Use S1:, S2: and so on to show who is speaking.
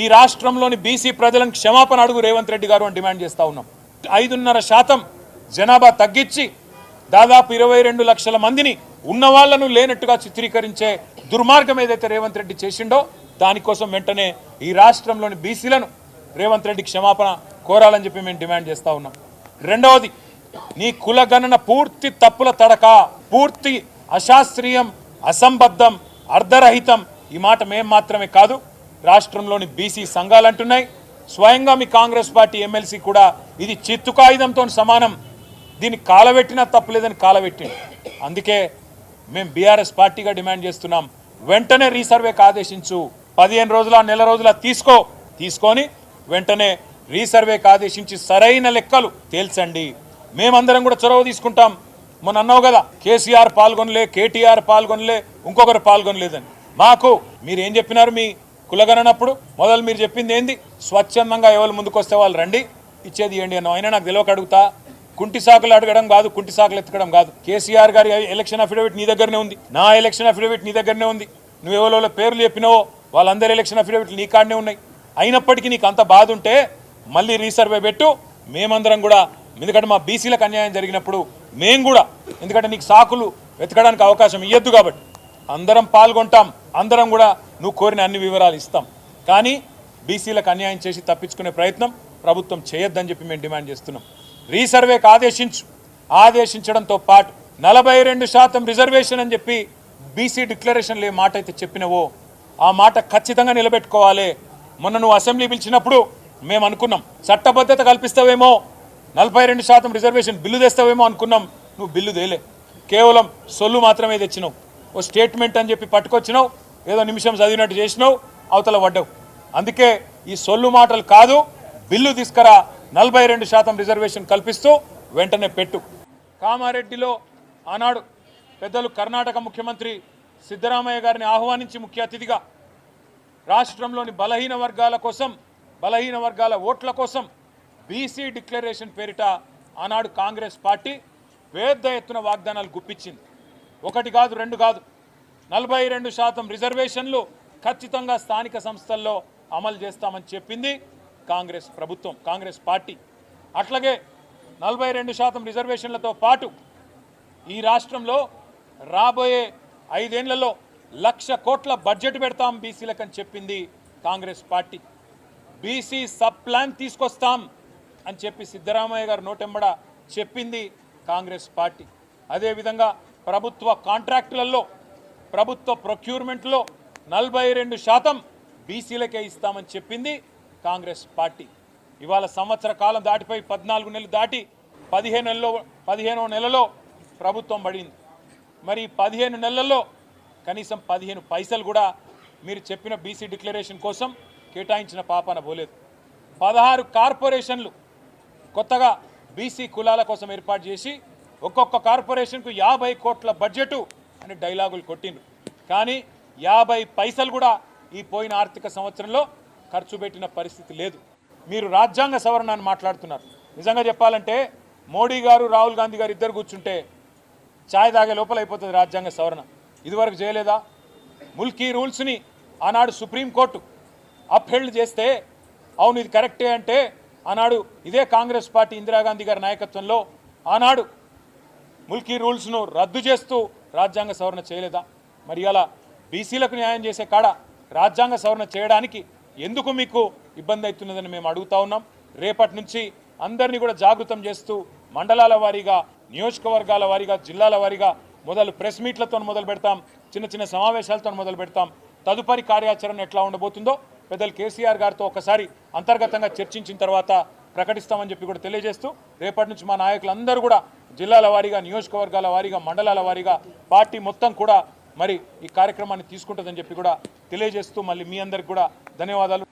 S1: ఈ రాష్ట్రంలోని బీసీ ప్రజలను క్షమాపణ అడుగు రేవంత్ రెడ్డి గారు అని డిమాండ్ చేస్తూ ఉన్నాం. ఐదున్నర శాతం జనాభా తగ్గించి దాదాపు ఇరవై రెండు లక్షల మందిని ఉన్న వాళ్ళను లేనట్టుగా చిత్రీకరించే దుర్మార్గం ఏదైతే రేవంత్ రెడ్డి చేసిండో దానికోసం వెంటనే ఈ రాష్ట్రంలోని బీసీలను రేవంత్ రెడ్డి క్షమాపణ కోరాలని చెప్పి మేము డిమాండ్ చేస్తూ ఉన్నాం. రెండవది నీ కులగణన పూర్తి తప్పుల తడక పూర్తి అశాస్త్రీయం అసంబద్ధం అర్ధరహితం ఈ మాట మేం మాత్రమే కాదు రాష్ట్రంలోని బీసీ సంఘాలు అంటున్నాయి స్వయంగా మీ కాంగ్రెస్ పార్టీ ఎమ్మెల్సీ కూడా ఇది చిత్తుకాయుధంతో సమానం. దీన్ని కాలబెట్టినా తప్పులేదని కాలబెట్టింది అందుకే మేము బీఆర్ఎస్ పార్టీగా డిమాండ్ చేస్తున్నాం. వెంటనే రీసర్వేకి ఆదేశించు. పదిహేను రోజుల నెల రోజుల తీసుకో. తీసుకొని వెంటనే రీసర్వేకి ఆదేశించి సరైన లెక్కలు తేల్చండి. మేమందరం కూడా చొరవ తీసుకుంటాం. మొన్న అన్నావు కదా కేసీఆర్ పాల్గొనలే కేటీఆర్ పాల్గొనలే ఇంకొకరు పాల్గొనలేదని. మాకు మీరు ఏం చెప్పినారు మీ కులగనప్పుడు మొదలు మీరు చెప్పింది ఏంది? స్వచ్ఛందంగా ఎవరు ముందుకొస్తే వాళ్ళు రండి. ఇచ్చేది ఇవ్వండి అన్న అయినా నాకు తెలియక అడుగుతా. కుంటి సాకులు అడగడం కాదు కుంటి సాకులు ఎత్తకడం కాదు. కేసీఆర్ గారి ఎలక్షన్ అఫిడవిట్ నీ దగ్గరనే ఉంది. నా ఎలక్షన్ అఫిడవిట్ నీ దగ్గరనే ఉంది. నువ్వు ఎవరో పేర్లు చెప్పినావో వాళ్ళందరి ఎలక్షన్ అఫిడవిట్లు నీ కాడనే ఉన్నాయి. అయినప్పటికీ నీకు అంత బాధ ఉంటే మళ్ళీ రీసర్వే పెట్టు. మేమందరం కూడా ఎందుకంటే మా బీసీలకు అన్యాయం జరిగినప్పుడు మేము కూడా ఎందుకంటే నీకు సాకులు వెతకడానికి అవకాశం ఇవ్వద్దు కాబట్టి అందరం పాల్గొంటాం. అందరం కూడా నువ్వు కోరిన అన్ని వివరాలు ఇస్తాం. కానీ బీసీలకు అన్యాయం చేసి తప్పించుకునే ప్రయత్నం ప్రభుత్వం చేయొద్దని చెప్పి మేము డిమాండ్ చేస్తున్నాం. రీసర్వేకి ఆదేశించు. ఆదేశించడంతో పాటు నలభై రెండు శాతం రిజర్వేషన్ అని చెప్పి బీసీ డిక్లరేషన్లు ఏ మాట అయితే చెప్పినవో ఆ మాట ఖచ్చితంగా నిలబెట్టుకోవాలి. మొన్న నువ్వు అసెంబ్లీ పిలిచినప్పుడు మేము అనుకున్నాం. చట్టబద్ధత కల్పిస్తావేమో నలభై రెండు శాతం రిజర్వేషన్ బిల్లు తెస్తావేమో అనుకున్నాం. నువ్వు బిల్లు తేలే. కేవలం సొల్లు మాత్రమే తెచ్చినావు. ఓ స్టేట్మెంట్ అని చెప్పి పట్టుకొచ్చినావు. ఏదో నిమిషం చదివినట్టు చేసినావు అవతల పడ్డావు. అందుకే ఈ సొల్లు మాటలు కాదు బిల్లు తీసుకురా నలభై రెండు శాతం రిజర్వేషన్ కల్పిస్తూ వెంటనే పెట్టు. కామారెడ్డిలో ఆనాడు పెద్దలు కర్ణాటక ముఖ్యమంత్రి సిద్ధరామయ్య గారిని ఆహ్వానించి ముఖ్య అతిథిగా రాష్ట్రంలోని బలహీన వర్గాల కోసం బలహీన వర్గాల ఓట్ల కోసం బీసీ డిక్లరేషన్ పేరిట ఆనాడు కాంగ్రెస్ పార్టీ పెద్ద ఎత్తున వాగ్దానాలు గుప్పించింది. ఒకటి కాదు రెండు కాదు నలభై రెండు శాతం రిజర్వేషన్లు ఖచ్చితంగా స్థానిక సంస్థల్లో అమలు చేస్తామని చెప్పింది కాంగ్రెస్ ప్రభుత్వం కాంగ్రెస్ పార్టీ. అట్లాగే నలభై రెండు శాతం రిజర్వేషన్లతో పాటు ఈ రాష్ట్రంలో రాబోయే ఐదేళ్ళలో లక్ష కోట్ల బడ్జెట్ పెడతాం బీసీలకని చెప్పింది Congress party. BC sub plan తీసుకొస్తాం అని చెప్పి సిద్ధరామయ్య గారు నోటెంబడ చెప్పింది కాంగ్రెస్ పార్టీ. అదేవిధంగా ప్రభుత్వ కాంట్రాక్టులలో ప్రభుత్వ ప్రొక్యూర్మెంట్లో నలభై రెండు శాతం బీసీలకే ఇస్తామని చెప్పింది కాంగ్రెస్ పార్టీ. ఇవాళ సంవత్సర కాలం దాటిపోయి పద్నాలుగు నెలలు దాటి పదిహేను నెలలో పదిహేనో నెలలో ప్రభుత్వం పడింది. మరి పదిహేను నెలల్లో కనీసం పదిహేను పైసలు కూడా మీరు చెప్పిన బీసీ డిక్లరేషన్ కోసం కేటాయించిన పాపాన పోలేదు. పదహారు కార్పొరేషన్లు కొత్తగా బీసీ కులాల కోసం ఏర్పాటు చేసి ఒక్కొక్క కార్పొరేషన్కు యాభై కోట్ల బడ్జెటు అని డైలాగులు కొట్టిండ్రు. కానీ యాభై పైసలు కూడా ఈ పోయిన ఆర్థిక సంవత్సరంలో ఖర్చు పెట్టిన పరిస్థితి లేదు. మీరు రాజ్యాంగ సవరణ అని మాట్లాడుతున్నారు. నిజంగా చెప్పాలంటే మోడీ గారు రాహుల్ గాంధీ గారు ఇద్దరు కూర్చుంటే ఛాయ్ తాగే లోపల అయిపోతుంది రాజ్యాంగ సవరణ. ఇదివరకు చేయలేదా? ముల్కీ రూల్స్ని ఆనాడు సుప్రీంకోర్టు అప్హెల్డ్ చేస్తే అవును ఇది కరెక్టే అంటే ఆనాడు ఇదే కాంగ్రెస్ పార్టీ ఇందిరాగాంధీ గారి నాయకత్వంలో ఆనాడు ముల్కీ రూల్స్ను రద్దు చేస్తూ రాజ్యాంగ సవరణ చేయలేదా? మరి అలా బీసీలకు న్యాయం చేసే కాడ రాజ్యాంగ సవరణ చేయడానికి ఎందుకు మీకు ఇబ్బంది అవుతున్నదని మేము అడుగుతా ఉన్నాం. రేపటి నుంచి అందరినీ కూడా జాగృతం చేస్తూ మండలాల వారీగా నియోజకవర్గాల వారీగా జిల్లాల వారీగా మొదలు ప్రెస్ మీట్లతో మొదలు పెడతాం. చిన్న చిన్న సమావేశాలతో మొదలు పెడతాం. తదుపరి కార్యాచరణ ఎట్లా ఉండబోతుందో పెద్దలు కేసీఆర్ గారితో ఒకసారి అంతర్గతంగా చర్చించిన తర్వాత ప్రకటిస్తామని చెప్పి కూడా తెలియజేస్తూ రేపటి నుంచి మా నాయకులందరూ కూడా జిల్లాల వారీగా నియోజకవర్గాల వారీగా మండలాల వారీగా పార్టీ మొత్తం కూడా మరి ఈ కార్యక్రమాన్ని తీసుకుంటుందని చెప్పి కూడా తెలియజేస్తూ మళ్ళీ మీ అందరికి కూడా ధన్యవాదాలు.